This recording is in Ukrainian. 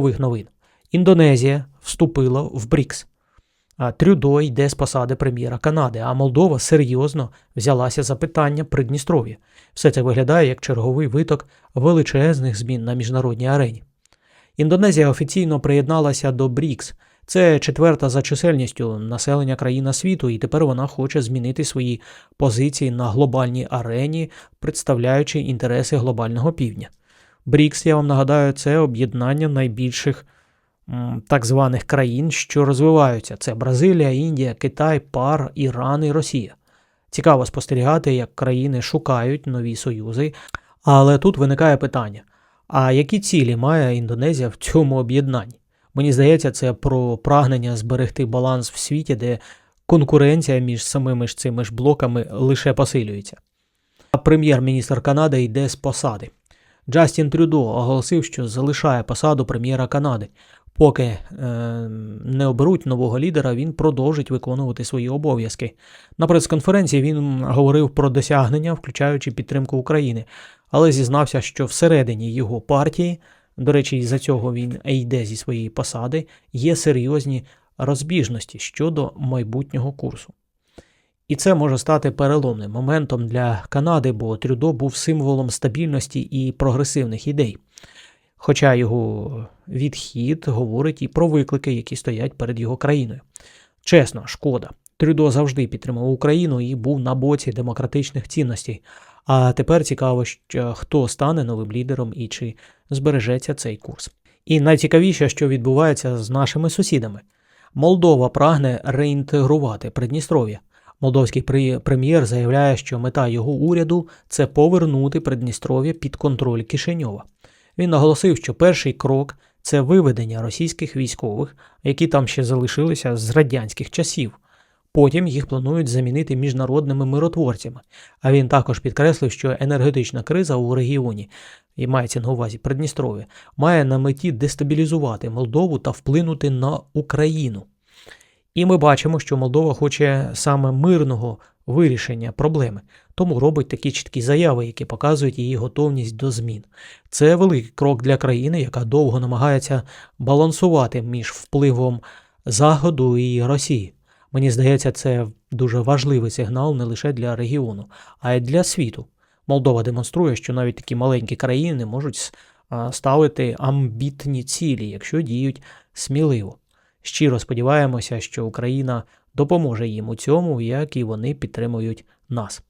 Новин. Індонезія вступила в БРІКС. Трюдо йде з посади прем'єра Канади, а Молдова серйозно взялася за питання Придністров'я. Все це виглядає як черговий виток величезних змін на міжнародній арені. Індонезія офіційно приєдналася до БРІКС. Це четверта за чисельністю населення країна світу, і тепер вона хоче змінити свої позиції на глобальній арені, представляючи інтереси глобального півдня. БРІКС, я вам нагадаю, це об'єднання найбільших так званих країн, що розвиваються. Це Бразилія, Індія, Китай, Пар, Іран і Росія. Цікаво спостерігати, як країни шукають нові союзи. Але тут виникає питання: а які цілі має Індонезія в цьому об'єднанні? Мені здається, це про прагнення зберегти баланс в світі, де конкуренція між самими ж цими ж блоками лише посилюється. А прем'єр-міністр Канади йде з посади. Джастін Трюдо оголосив, що залишає посаду прем'єра Канади. Поки е, не оберуть нового лідера, він продовжить виконувати свої обов'язки. На прес-конференції він говорив про досягнення, включаючи підтримку України, але зізнався, що всередині його партії, до речі, із-за цього він йде зі своєї посади, є серйозні розбіжності щодо майбутнього курсу. І це може стати переломним моментом для Канади, бо Трюдо був символом стабільності і прогресивних ідей. Хоча його відхід говорить і про виклики, які стоять перед його країною. Чесно, шкода. Трюдо завжди підтримав Україну і був на боці демократичних цінностей. А тепер цікаво, хто стане новим лідером і чи збережеться цей курс. І найцікавіше, що відбувається з нашими сусідами. Молдова прагне реінтегрувати Придністров'я. Молдовський прем'єр заявляє, що мета його уряду це повернути Придністров'я під контроль Кишиньова. Він наголосив, що перший крок це виведення російських військових, які там ще залишилися з радянських часів. Потім їх планують замінити міжнародними миротворцями. А він також підкреслив, що енергетична криза у регіоні, і мається на увазі Придністров'я, має на меті дестабілізувати Молдову та вплинути на Україну. І ми бачимо, що Молдова хоче саме мирного вирішення проблеми, тому робить такі чіткі заяви, які показують її готовність до змін. Це великий крок для країни, яка довго намагається балансувати між впливом Заходу і Росії. Мені здається, це дуже важливий сигнал не лише для регіону, а й для світу. Молдова демонструє, що навіть такі маленькі країни можуть ставити амбітні цілі, якщо діють сміливо. Щиро сподіваємося, що Україна допоможе їм у цьому, як і вони підтримують нас.